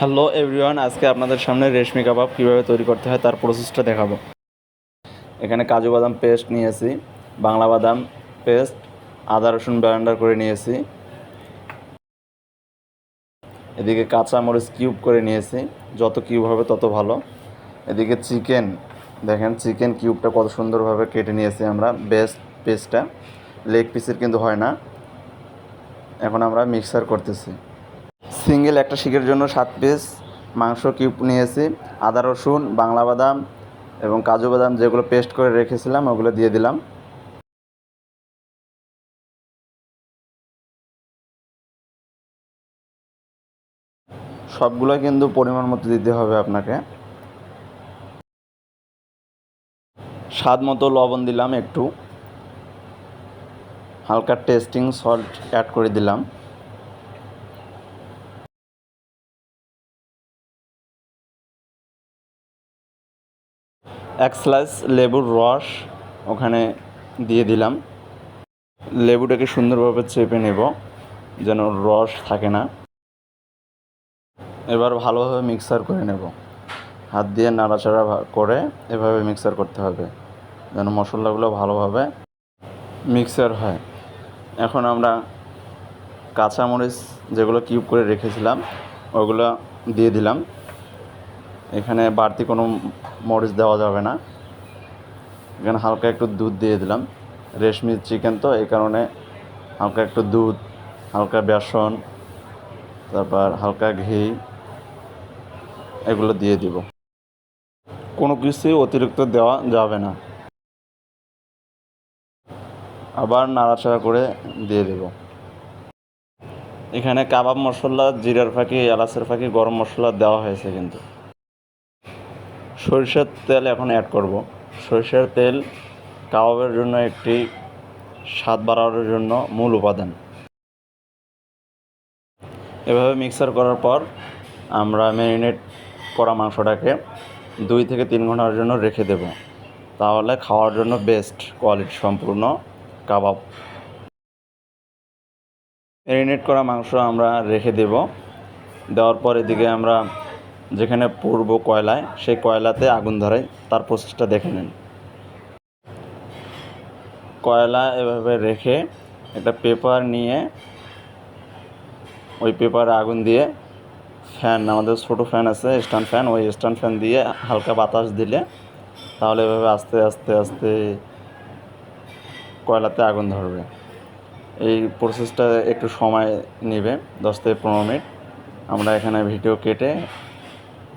Hello everyone, আজকে আপনাদের সামনে রেশমি কাবাব কীভাবে তৈরি করতে হয় তার প্রসেসটা দেখাবো। এখানে কাজু বাদাম পেস্ট নিয়েছি, বাংলা বাদাম পেস্ট আদা রসুন ব্লেন্ডার করে নিয়েছি। এদিকে কাঁচা মরিচ কিউব করে নিয়েছি, যত কিউব হবে তত ভালো। এদিকে চিকেন দেখেন চিকেন কিউবটা কত সুন্দরভাবে কেটে নিয়েছি আমরা বেস্ট পেস্টটা লেগ পিসের কিন্তু হয় না। এখন আমরা মিক্সার করতেছি। সিঙ্গেল একটা শিকের জন্য সাত পিস মাংস কিউব নিয়েছি। আদা, রসুন, বাংলা বাদাম এবং কাজু বাদাম যেগুলো পেস্ট করে রেখেছিলাম, ওগুলো দিয়ে দিলাম। সবগুলো কিন্তু পরিমাণ মতো দিতে হবে আপনাকে। স্বাদ মতো লবণ দিলাম একটু। হালকা টেস্টিং সল্ট অ্যাড করে দিলাম। এক স্লাইস লেবুর রস ওখানে দিয়ে দিলাম। লেবুটাকে সুন্দরভাবে চেপে নেব, যেন রস থাকে না। এবার ভালোভাবে মিক্সার করে নেব। হাত দিয়ে নাড়াচাড়া করে এভাবে মিক্সার করতে হবে, যেন মশলাগুলো ভালোভাবে মিক্সার হয়। এখন আমরা কাঁচামরিচ যেগুলো কিউব করে রেখেছিলাম, ওগুলো দিয়ে দিলাম। এখানে বাড়তি কোনো মরিচ দেওয়া যাবে না। এখানে হালকা একটু দুধ দিয়ে দিলাম। রেশমি চিকেন তো, এই কারণে হালকা একটু দুধ, হালকা বেসন, তারপর হালকা ঘি, এগুলো দিয়ে দিব। কোনো কিছুই অতিরিক্ত দেওয়া যাবে না। আবার নাড়াচাড়া করে দিয়ে দেব। এখানে কাবাব মশলা, জিরার ফাঁকি, এলাচের ফাঁকি, গরম মশলা দেওয়া হয়েছে কিন্তু। সরিষার তেল এখন অ্যাড করব। সরিষার তেল কাবাবের জন্য একটি স্বাদ বাড়ানোর জন্য মূল উপাদান। এভাবে মিক্সার করার পর আমরা ম্যারিনেট করা মাংসটাকে দুই থেকে তিন ঘণ্টার জন্য রেখে দেব। তাহলে খাওয়ার জন্য বেস্ট কোয়ালিটি সম্পূর্ণ কাবাব। ম্যারিনেট করা মাংস আমরা রেখে দেব। দেওয়ার পর এদিকে আমরা যেখানে পূর্ব কয়লায়, সেই কয়লাতে আগুন ধরাই তার প্রসেসটা দেখে নিন। কয়লা এভাবে রেখে একটা পেপার নিয়ে ওই পেপারে আগুন দিয়ে ফ্যান, আমাদের ছোটো ফ্যান আছে স্ট্যান্ড ফ্যান, ওই স্ট্যান্ড ফ্যান দিয়ে হালকা বাতাস দিলে তাহলে এভাবে আস্তে আস্তে আস্তে কয়লাতে আগুন ধরবে। এই প্রসেসটা একটু সময় নেবে, দশ থেকে পনেরো মিনিট। আমরা এখানে ভিডিও কেটে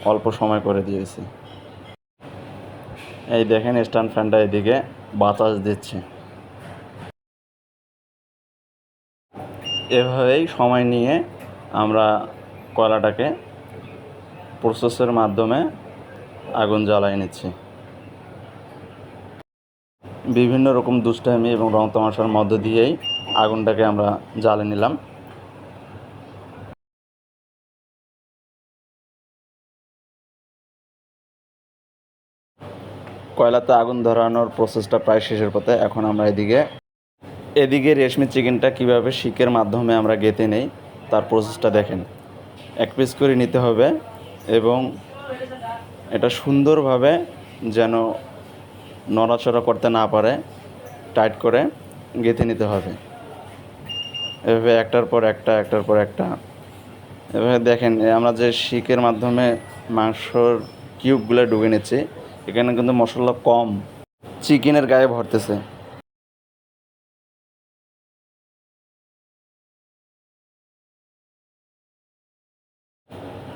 অল্প সময় করে দিয়েছি। এই দেখেন, স্ট্যান্ড ফ্যানটা এদিকে বাতাস দিচ্ছে। এভাবেই সময় নিয়ে আমরা কয়লাটাকে প্রসেসের মাধ্যমে আগুন জ্বালাই নিচ্ছি। বিভিন্ন রকম দুষ্টামি এবং রং তামাশার মধ্য দিয়েই আগুনটাকে আমরা জ্বালে নিলাম। কয়লাতে আগুন ধরানোর প্রসেসটা প্রায় শেষের পথে। এখন আমরা এদিকে এদিকে রেশমি চিকেনটা কীভাবে শিকের মাধ্যমে আমরা গেঁথে নেই, তার প্রসেসটা দেখেন। এক পিস করে নিতে হবে এবং এটা সুন্দরভাবে যেন নড়াচড়া করতে না পারে টাইট করে গেঁথে নিতে হবে। এভাবে একটার পর একটা, একটার পর একটা। এভাবে দেখেন, আমরা যে শিকের মাধ্যমে মাংসর কিউবগুলো ডুবে নিচ্ছি এখানে কিন্তু মশলা কম। চিকেনের গায়ে ভরতেছে।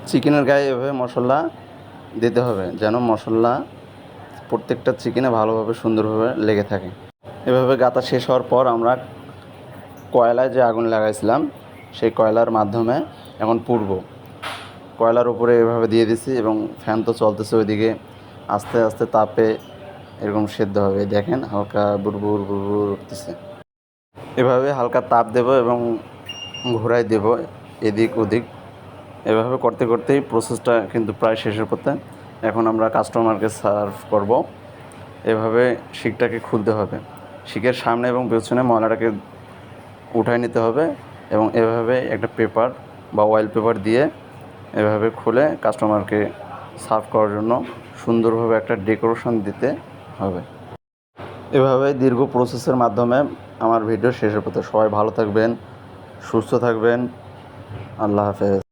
চিকেনের গায়ে এভাবে মশলা দিতে হবে, যেন মশলা প্রত্যেকটা চিকেনে ভালোভাবে সুন্দরভাবে লেগে থাকে। এভাবে গাতা শেষ হওয়ার পর আমরা কয়লায় যে আগুন লাগাইছিলাম, সেই কয়লার মাধ্যমে এখন পুড়ব। কয়লার উপরে এভাবে দিয়ে দিছি এবং ফ্যান তো চলতেছে ওইদিকে। আস্তে আস্তে তাপে এরকম সেদ্ধ হবে। দেখেন হালকা বুড়বুড় বুড়বুড় উঠতেছে। এভাবে হালকা তাপ দেব এবং ঘোরাই দেব এদিক ওদিক। এভাবে করতে করতেই প্রসেসটা কিন্তু প্রায় শেষের পথে এখন আমরা কাস্টমারকে সার্ভ করব। এভাবে শিকটাকে খুলতে হবে। শিকের সামনে এবং পেছনে ময়লাটাকে উঠায় নিতে হবে এবং এভাবে একটা পেপার বা অয়েল পেপার দিয়ে এভাবে খুলে কাস্টমারকে সার্ভ করার জন্য সুন্দরভাবে একটা ডেকোরেশন দিতে হবে। এভাবে দীর্ঘ প্রসেসের মাধ্যমে আমার ভিডিও শেষের পথে সবাই ভালো থাকবেন, সুস্থ থাকবেন। আল্লাহ হাফেজ।